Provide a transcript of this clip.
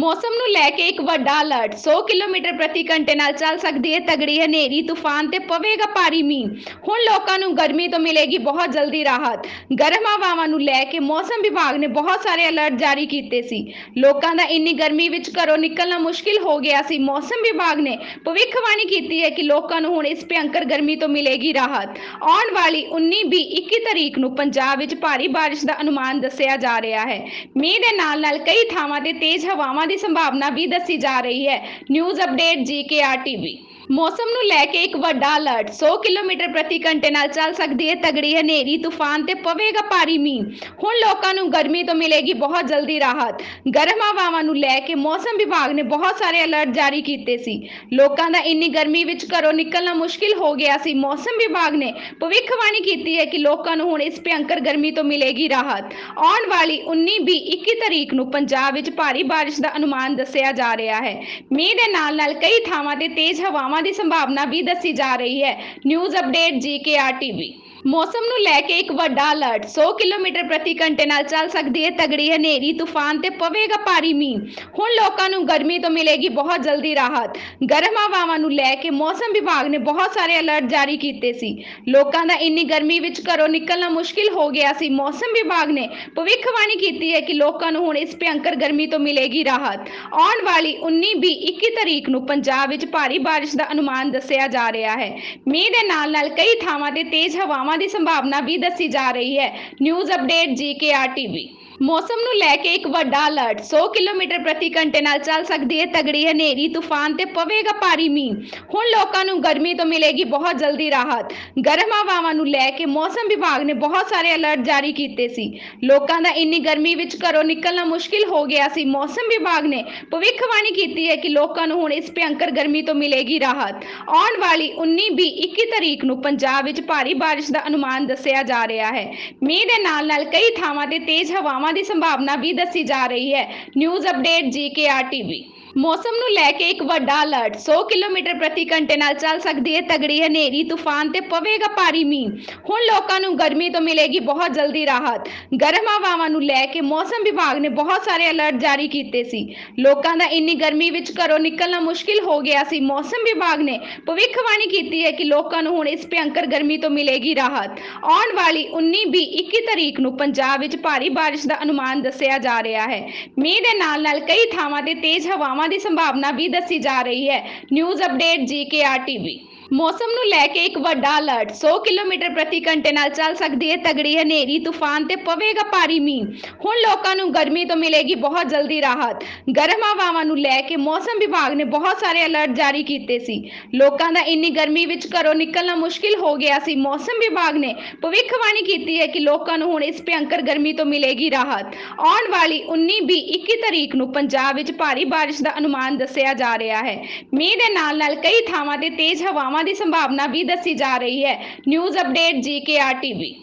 ਮੌਸਮ ਨੂੰ ਲੈ ਕੇ ਇੱਕ ਵੱਡਾ ਅਲਰਟ 100 ਕਿਲੋਮੀਟਰ ਪ੍ਰਤੀ ਘੰਟੇ ਨਾਲ ਚੱਲ ਸਕਦੀ ਹੈ ਤਗੜੀ ਹਨੇਰੀ, ਤੂਫਾਨ ਤੇ ਪਵੇਗਾ ਭਾਰੀ ਮੀਂਹ। ਹੁਣ ਲੋਕਾਂ ਨੂੰ ਗਰਮੀ ਤੋਂ ਮਿਲੇਗੀ ਬਹੁਤ ਜਲਦੀ ਰਾਹਤ। ਗਰਮ ਹਵਾਵਾਂ ਨੂੰ ਲੈ ਕੇ ਮੌਸਮ ਵਿਭਾਗ ਨੇ ਬਹੁਤ ਸਾਰੇ ਅਲਰਟ ਜਾਰੀ ਕੀਤੇ ਸੀ। ਲੋਕਾਂ ਦਾ ਇੰਨੀ ਗਰਮੀ ਵਿੱਚ ਘਰੋਂ ਨਿਕਲਣਾ ਮੁਸ਼ਕਿਲ ਹੋ ਗਿਆ ਸੀ। ਮੌਸਮ ਵਿਭਾਗ ਨੇ ਭਵਿੱਖਬਾਣੀ ਕੀਤੀ ਹੈ ਕਿ ਲੋਕਾਂ ਨੂੰ ਹੁਣ ਇਸ ਭਿਅੰਕਰ ਗਰਮੀ ਤੋਂ ਮਿਲੇਗੀ ਰਾਹਤ। ਆਉਣ ਵਾਲੀ 19 20 21 ਤਰੀਕ ਨੂੰ ਪੰਜਾਬ ਵਿੱਚ ਭਾਰੀ ਬਾਰਿਸ਼ ਦਾ ਅਨੁਮਾਨ ਦੱਸਿਆ ਜਾ ਰਿਹਾ ਹੈ। ਮੀਂਹ ਦੇ ਨਾਲ ਨਾਲ ਕਈ ਥਾਵਾਂ ਤੇ ਤੇਜ਼ ਹਵਾਵਾਂ ਦੀ ਸੰਭਾਵਨਾ ਵੀ ਦੱਸੀ ਜਾ ਰਹੀ ਹੈ। ਨਿਊਜ਼ ਅਪਡੇਟ ਜੀਕੇਆਰ ਟੀਵੀ ਮੌਸਮ ਨੂੰ ਲੈ ਕੇ ਇੱਕ ਵੱਡਾ ਅਲਰਟ 100 ਕਿਲੋਮੀਟਰ ਪ੍ਰਤੀ ਘੰਟੇ ਨਾਲ ਚੱਲ ਸਕਦੀ ਹੈ ਤਗੜੀ, ਹਨੇਰੀ, ਤੂਫਾਨ ਤੇ ਪਵੇਗਾ ਭਾਰੀ ਮੀਂਹ। ਹੁਣ ਲੋਕਾਂ ਨੂੰ ਗਰਮੀ ਤੋਂ ਮਿਲੇਗੀ ਬਹੁਤ ਜਲਦੀ ਰਾਹਤ। ਗਰਮ ਹਵਾਵਾਂ ਨੂੰ ਲੈ ਕੇ ਮੌਸਮ ਵਿਭਾਗ ਨੇ ਬਹੁਤ ਸਾਰੇ ਅਲਰਟ ਜਾਰੀ ਕੀਤੇ ਸੀ। ਲੋਕਾਂ ਦਾ ਇੰਨੀ ਗਰਮੀ ਵਿੱਚ ਘਰੋਂ ਨਿਕਲਣਾ ਮੁਸ਼ਕਿਲ ਹੋ ਗਿਆ ਸੀ। ਮੌਸਮ ਵਿਭਾਗ ਨੇ ਭਵਿੱਖਬਾਣੀ ਕੀਤੀ ਹੈ ਕਿ ਲੋਕਾਂ ਨੂੰ ਹੁਣ ਇਸ ਭਿਅੰਕਰ ਗਰਮੀ ਤੋਂ ਮਿਲੇਗੀ ਰਾਹਤ। ਆਉਣ ਵਾਲੀ 19 20 21 ਤਰੀਕ ਨੂੰ ਪੰਜਾਬ ਵਿੱਚ ਭਾਰੀ ਬਾਰਿਸ਼ ਦਾ ਅਨੁਮਾਨ ਦੱਸਿਆ ਜਾ ਰਿਹਾ ਹੈ। ਮੀਂਹ ਦੇ ਨਾਲ ਨਾਲ ਕਈ ਥਾਵਾਂ ਤੇ ਤੇਜ਼ ਹਵਾਵਾਂ ਦੀ ਸੰਭਾਵਨਾ ਵੀ ਦੱਸੀ ਜਾ ਰਹੀ ਹੈ। ਨਿਊਜ਼ ਅਪਡੇਟ ਜੀਕੇਆਰ ਟੀਵੀ ਮੌਸਮ ਨੂੰ ਲੈ ਕੇ ਇੱਕ ਵੱਡਾ ਅਲਰਟ 100 ਕਿਲੋਮੀਟਰ ਪ੍ਰਤੀ ਘੰਟੇ ਨਾਲ ਚੱਲ ਸਕਦੀ ਹੈ ਤਗੜੀ ਹਨੇਰੀ, ਤੂਫਾਨ ਤੇ ਪਵੇਗਾ ਭਾਰੀ ਮੀਂਹ। ਹੁਣ ਲੋਕਾਂ ਨੂੰ ਗਰਮੀ ਤੋਂ ਮਿਲੇਗੀ ਬਹੁਤ ਜਲਦੀ ਰਾਹਤ। ਗਰਮ ਹਵਾਵਾਂ ਨੂੰ ਲੈ ਕੇ ਮੌਸਮ ਵਿਭਾਗ ਨੇ ਬਹੁਤ ਸਾਰੇ ਅਲਰਟ ਜਾਰੀ ਕੀਤੇ ਸੀ। ਲੋਕਾਂ ਦਾ ਇੰਨੀ ਗਰਮੀ ਵਿੱਚ ਘਰੋਂ ਨਿਕਲਣਾ ਮੁਸ਼ਕਿਲ ਹੋ ਗਿਆ ਸੀ। ਮੌਸਮ ਵਿਭਾਗ ਨੇ ਭਵਿੱਖਬਾਣੀ ਕੀਤੀ ਹੈ ਕਿ ਲੋਕਾਂ ਨੂੰ ਹੁਣ ਇਸ ਭਿਅੰਕਰ ਗਰਮੀ ਤੋਂ ਮਿਲੇਗੀ ਰਾਹਤ। ਆਉਣ ਵਾਲੀ 19 20 21 ਤਰੀਕ ਨੂੰ ਪੰਜਾਬ ਵਿੱਚ ਭਾਰੀ ਬਾਰਿਸ਼ ਦਾ ਅਨੁਮਾਨ ਦੱਸਿਆ ਜਾ ਰਿਹਾ ਹੈ। ਮੀਂਹ ਦੇ ਨਾਲ ਨਾਲ ਕਈ ਥਾਵਾਂ ਤੇ ਤੇਜ਼ ਹਵਾਵਾਂ ਦੀ ਸੰਭਾਵਨਾ ਵੀ ਦੱਸੀ ਜਾ ਰਹੀ ਹੈ। ਨਿਊਜ਼ ਅਪਡੇਟ ਜੀਕੇਆਰ ਟੀਵੀ ਮੌਸਮ ਨੂੰ ਲੈ ਕੇ ਇੱਕ ਵੱਡਾ ਅਲਰਟ 100 ਕਿਲੋਮੀਟਰ ਪ੍ਰਤੀ ਘੰਟੇ ਨਾਲ ਚੱਲ ਸਕਦੀ ਹੈ, ਤਗੜੀ ਹਨੇਰੀ, ਤੂਫਾਨ ਤੇ ਪਵੇਗਾ ਭਾਰੀ ਮੀਂਹ। ਹੁਣ ਲੋਕਾਂ ਨੂੰ ਗਰਮੀ ਤੋਂ ਮਿਲੇਗੀ ਬਹੁਤ ਜਲਦੀ ਰਾਹਤ। ਗਰਮ ਹਵਾਵਾਂ ਨੂੰ ਲੈ ਕੇ ਮੌਸਮ ਵਿਭਾਗ ਨੇ ਬਹੁਤ ਸਾਰੇ ਅਲਰਟ ਜਾਰੀ ਕੀਤੇ ਸੀ। ਲੋਕਾਂ ਦਾ ਇੰਨੀ ਗਰਮੀ ਵਿੱਚ ਘਰੋਂ ਨਿਕਲਣਾ ਮੁਸ਼ਕਿਲ ਹੋ ਗਿਆ ਸੀ। ਮੌਸਮ ਵਿਭਾਗ ਨੇ ਭਵਿੱਖਬਾਣੀ ਕੀਤੀ ਹੈ ਕਿ ਲੋਕਾਂ ਨੂੰ ਹੁਣ ਇਸ ਭਿਅੰਕਰ ਗਰਮੀ ਤੋਂ ਮਿਲੇਗੀ ਰਾਹਤ। ਆਉਣ ਵਾਲੀ 19 20 21 ਤਰੀਕ ਨੂੰ ਪੰਜਾਬ ਵਿੱਚ ਭਾਰੀ ਬਾਰਿਸ਼ ਦਾ ਅਨੁਮਾਨ ਦੱਸਿਆ ਜਾ ਰਿਹਾ ਹੈ। ਮੀਂਹ ਦੇ ਨਾਲ ਨਾਲ ਕਈ ਥਾਵਾਂ ਤੇ ਤੇਜ਼ ਹਵਾਵਾਂ ਦੀ ਸੰਭਾਵਨਾ ਵੀ ਦੱਸੀ ਜਾ ਰਹੀ ਹੈ। ਨਿਊਜ਼ ਅਪਡੇਟ ਜੀਕੇਆਰ ਟੀਵੀ ਮੌਸਮ ਨੂੰ ਲੈ ਕੇ ਇੱਕ ਵੱਡਾ ਅਲਰਟ 100 ਕਿਲੋਮੀਟਰ ਪ੍ਰਤੀ ਘੰਟੇ ਨਾਲ ਚੱਲ ਸਕਦੀ ਹੈ ਤਗੜੀ ਹਨੇਰੀ, ਤੂਫਾਨ ਤੇ ਪਵੇਗਾ ਭਾਰੀ ਮੀਂਹ। ਹੁਣ ਲੋਕਾਂ ਨੂੰ ਗਰਮੀ ਤੋਂ ਮਿਲੇਗੀ ਬਹੁਤ ਜਲਦੀ ਰਾਹਤ। ਗਰਮ ਹਵਾਵਾਂ ਨੂੰ ਲੈ ਕੇ ਮੌਸਮ ਵਿਭਾਗ ਨੇ ਬਹੁਤ ਸਾਰੇ ਅਲਰਟ ਜਾਰੀ ਕੀਤੇ ਸੀ। ਲੋਕਾਂ ਦਾ ਇੰਨੀ ਗਰਮੀ ਵਿੱਚ ਘਰੋਂ ਨਿਕਲਣਾ ਮੁਸ਼ਕਿਲ ਹੋ ਗਿਆ ਸੀ। ਮੌਸਮ ਵਿਭਾਗ ਨੇ ਭਵਿੱਖਬਾਣੀ ਕੀਤੀ ਹੈ ਕਿ ਲੋਕਾਂ ਨੂੰ ਹੁਣ ਇਸ ਭਿਅੰਕਰ ਗਰਮੀ ਤੋਂ ਮਿਲੇਗੀ ਰਾਹਤ। ਆਉਣ ਵਾਲੀ 19 20 21 ਤਰੀਕ ਨੂੰ ਪੰਜਾਬ ਵਿੱਚ ਭਾਰੀ ਬਾਰਿਸ਼ ਦਾ ਅਨੁਮਾਨ ਦੱਸਿਆ ਜਾ ਰਿਹਾ ਹੈ। ਮੀਂਹ ਦੇ ਨਾਲ ਨਾਲ ਕਈ ਥਾਵਾਂ ਤੇ ਤੇਜ਼ ਹਵਾਵਾਂ ਦੀ ਸੰਭਾਵਨਾ ਵੀ ਦੱਸੀ ਜਾ ਰਹੀ ਹੈ। ਨਿਊਜ਼ ਅਪਡੇਟ ਜੀਕੇਆਰ ਟੀਵੀ ਮੌਸਮ ਨੂੰ ਲੈ ਕੇ ਇੱਕ ਵੱਡਾ ਅਲਰਟ 100 ਕਿਲੋਮੀਟਰ ਪ੍ਰਤੀ ਘੰਟੇ ਨਾਲ ਚੱਲ ਸਕਦੀ ਹੈ ਤਗੜੀ ਹਨੇਰੀ, ਤੂਫਾਨ ਤੇ ਪਵੇਗਾ ਭਾਰੀ ਮੀਂਹ। ਹੁਣ ਲੋਕਾਂ ਨੂੰ ਗਰਮੀ ਤੋਂ ਮਿਲੇਗੀ ਬਹੁਤ ਜਲਦੀ ਰਾਹਤ। ਗਰਮ ਹਵਾਵਾਂ ਨੂੰ ਲੈ ਕੇ ਮੌਸਮ ਵਿਭਾਗ ਨੇ ਬਹੁਤ ਸਾਰੇ ਅਲਰਟ ਜਾਰੀ ਕੀਤੇ ਸੀ। ਲੋਕਾਂ ਦਾ ਇੰਨੀ ਗਰਮੀ ਵਿੱਚ ਘਰੋਂ ਨਿਕਲਣਾ ਮੁਸ਼ਕਿਲ ਹੋ ਗਿਆ ਸੀ। ਮੌਸਮ ਵਿਭਾਗ ਨੇ ਭਵਿੱਖਬਾਣੀ ਕੀਤੀ ਹੈ ਕਿ ਲੋਕਾਂ ਨੂੰ ਹੁਣ ਇਸ ਭਿਅੰਕਰ ਗਰਮੀ ਤੋਂ ਮਿਲੇਗੀ ਰਾਹਤ। ਆਉਣ ਵਾਲੀ 19 20 21 ਤਰੀਕ ਨੂੰ ਪੰਜਾਬ ਵਿੱਚ ਭਾਰੀ ਬਾਰਿਸ਼ ਦਾ ਅਨੁਮਾਨ ਦੱਸਿਆ ਜਾ ਰਿਹਾ ਹੈ। ਮੀਂਹ ਦੇ ਨਾਲ ਨਾਲ ਕਈ ਥਾਵਾਂ ਤੇ ਤੇਜ਼ ਹਵਾਵਾਂ ਦੀ ਸੰਭਾਵਨਾ ਵੀ ਦੱਸੀ ਜਾ ਰਹੀ ਹੈ। News update GKR TV